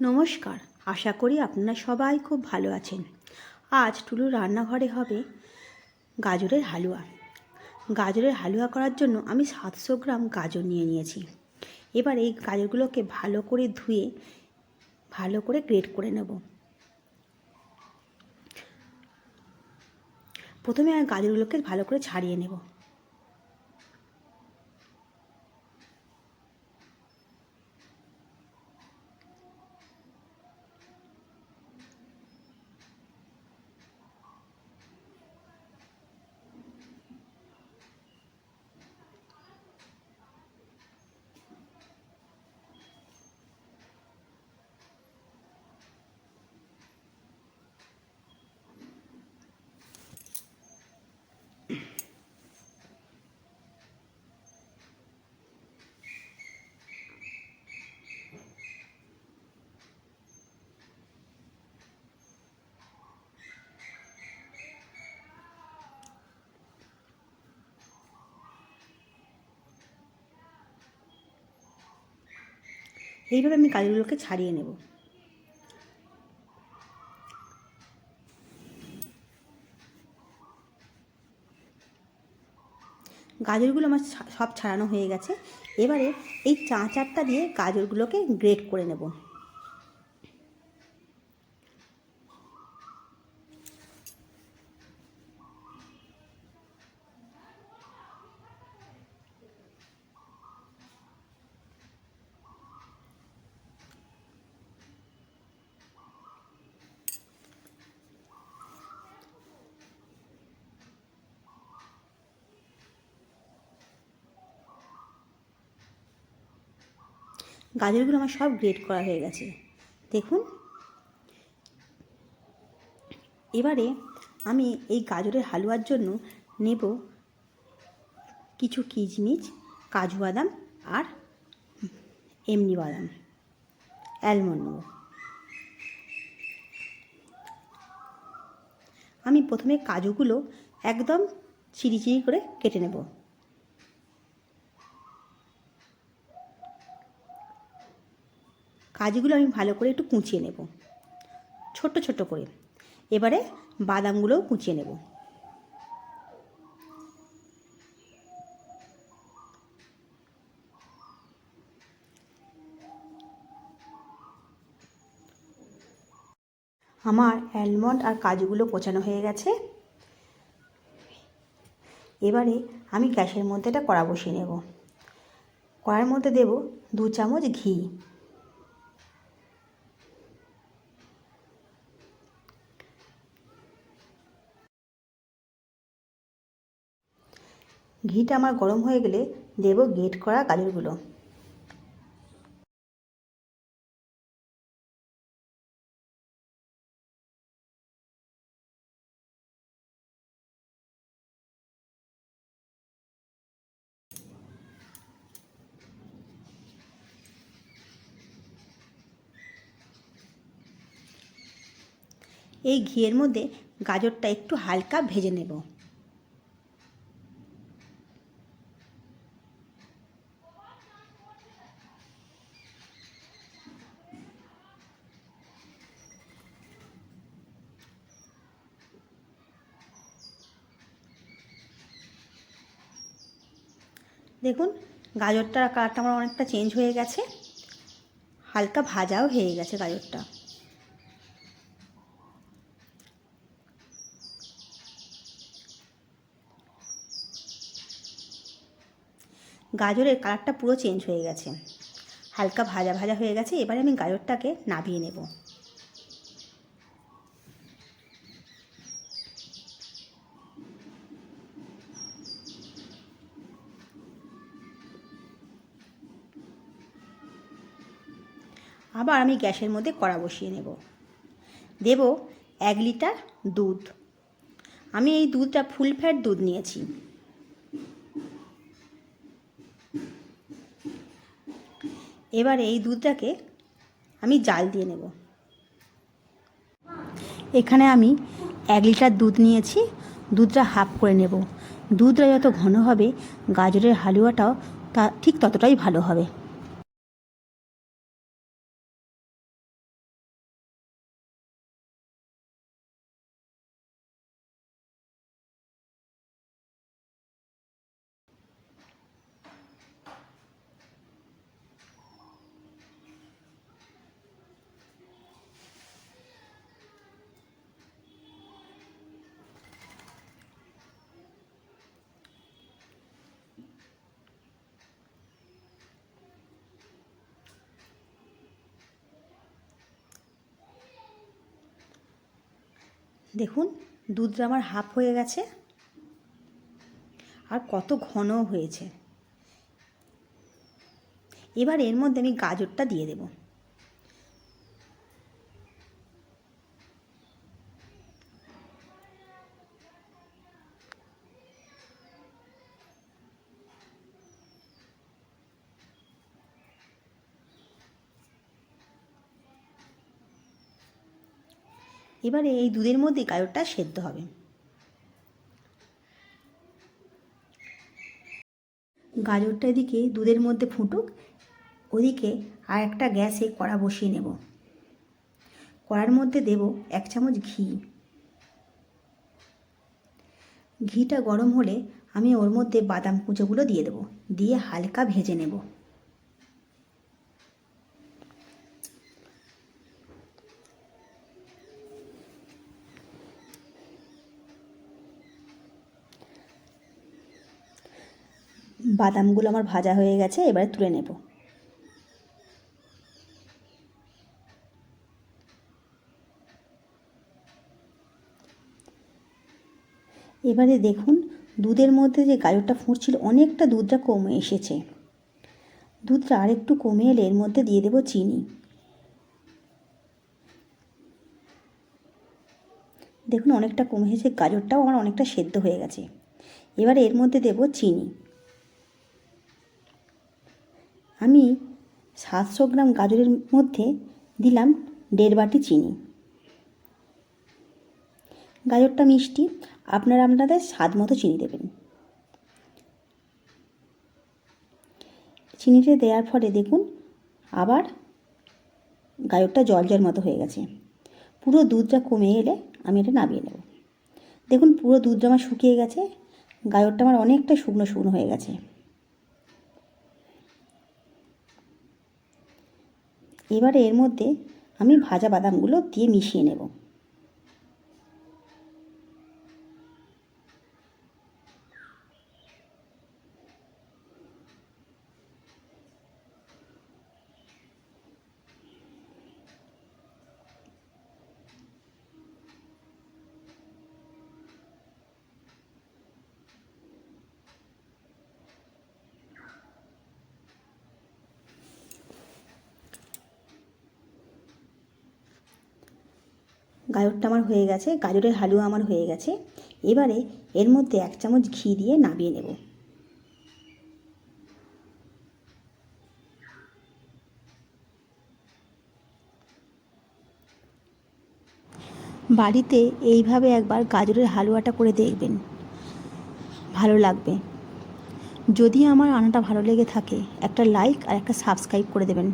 নমস্কার, আশা করি আপনারা সবাই খুব ভালো আছেন। আজ টুলু রান্নাঘরে হবে গাজরের হালুয়া। গাজরের হালুয়া করার জন্য আমি সাতশো গ্রাম গাজর নিয়ে নিয়েছি। এবার এই গাজরগুলোকে ভালো করে ধুয়ে, ভালো করে গ্রেট করে নেব। প্রথমে আমি গাজরগুলোকে ভালো করে ছাড়িয়ে নেব। এইভাবে আমি গাজরগুলোকে ছাড়িয়ে নেব। গাজরগুলো আমার সব ছাড়ানো হয়ে গেছে। এবারে এই চাঁচারটা দিয়ে গাজরগুলোকে গ্রেট করে নেব। গাজরগুলো আমার সব গ্রেড করা হয়ে গেছে। দেখুন। এবারে আমি এই গাজরের হালুয়ার জন্য নেব কিছু কিশমিশ, কাজু বাদাম আর এমনি বাদাম অ্যালমন্ড আমি প্রথমে কাজুগুলো একদম চিরি চিরি করে কেটে নেব। কাজুগুলো আমি ভালো করে একটু কুচিয়ে নেব। ছোট্ট ছোট্ট করে। এবারে বাদামগুলোও কুচিয়ে নেব। আমার অ্যালমন্ড আর কাজুগুলো কোচানো হয়ে গেছে। এবারে আমি গ্যাসের মধ্যে একটা কড়া বসিয়ে নেব। কড়ার মধ্যে দেব দু চামচ ঘি। ঘিটা আমার গরম হয়ে গেলে দেব গেট করা গাজরগুলো। এই ঘিয়ের মধ্যে গাজরটা একটু হালকা ভেজে নেব। দেখুন, গাজরটার কালারটা আমার অনেকটা চেঞ্জ হয়ে গেছে। হালকা ভাজাও হয়ে গেছে গাজরটা। গাজরের কালারটা পুরো চেঞ্জ হয়ে গেছে। হালকা ভাজা ভাজা হয়ে গেছে, এবারে আমি গাজরটাকে নাবিয়ে নেব। আবার আমি গ্যাসের মধ্যে কড়া বসিয়ে নেব। দেব এক লিটার দুধ। আমি এই দুধটা ফুল ফ্যাট দুধ নিয়েছি। এবারে এই দুধটাকে আমি জাল দিয়ে নেব। এখানে আমি এক লিটার দুধ নিয়েছি। দুধটা হাফ করে নেব। দুধটা যত ঘন হবে, গাজরের হালুয়াটাও তা ঠিক ততটাই ভালো হবে। দেখুন দুধটা আমার হাফ হয়ে গেছে। আর কত ঘন হয়েছে। এবার এর মধ্যে আমি গাজরটা দিয়ে দেব। এবারে এই দুধের মধ্যে গাজরটা সেদ্ধ হবে। গাজরটা এদিকে দুধের মধ্যে ফুটুক, ওদিকে আর একটা গ্যাসে কড়া বসিয়ে নেব। কড়ার মধ্যে দেব এক চামচ ঘি। ঘিটা গরম হলে আমি ওর মধ্যে বাদাম কুচোগুলো দিয়ে দেবো, দিয়ে হালকা ভেজে নেব। বাদামগুলো আমার ভাজা হয়ে গেছে, এবারে তুলে নেব। এবারে দেখুন, দুধের মধ্যে যে গাজরটা ফুটছিল, অনেকটা দুধটা কমে এসেছে। দুধটা আরেকটু কমে এলে এর মধ্যে দিয়ে দেবো চিনি। দেখুন, অনেকটা কমে এসেছে, গাজরটাও আমার অনেকটা সেদ্ধ হয়ে গেছে। এবারে এর মধ্যে দেব চিনি। আমি সাতশো গ্রাম গাজরের মধ্যে দিলাম দেড় বাটি চিনি। গাজরটা মিষ্টি, আপনারা আপনাদের স্বাদ মতো চিনি দেবেন। চিনিটা দেওয়ার ফলে দেখুন, আবার গাজরটা জল জল মতো হয়ে গেছে। পুরো দুধটা কমে এলে আমি এটা নামিয়ে নেব। দেখুন, পুরো দুধটা আমার শুকিয়ে গেছে, গাজরটা আমার অনেকটা শুকনো শুকনো হয়ে গেছে। এবারে এর মধ্যে আমি ভাজা বাদামগুলো দিয়ে মিশিয়ে নেব। গাজরটা আমার হয়ে গেছে, গাজরের হালুয়া আমার হয়ে গেছে। এবারে এর মধ্যে এক চামচ ঘি দিয়ে নামিয়ে নেব। বাড়িতে এইভাবে একবার গাজরের হালুয়াটা করে দেখবেন। ভালো লাগবে। যদি আমার রান্নাটা ভালো লেগে থাকে, একটা লাইক আর একটা সাবস্ক্রাইব করে দেবেন।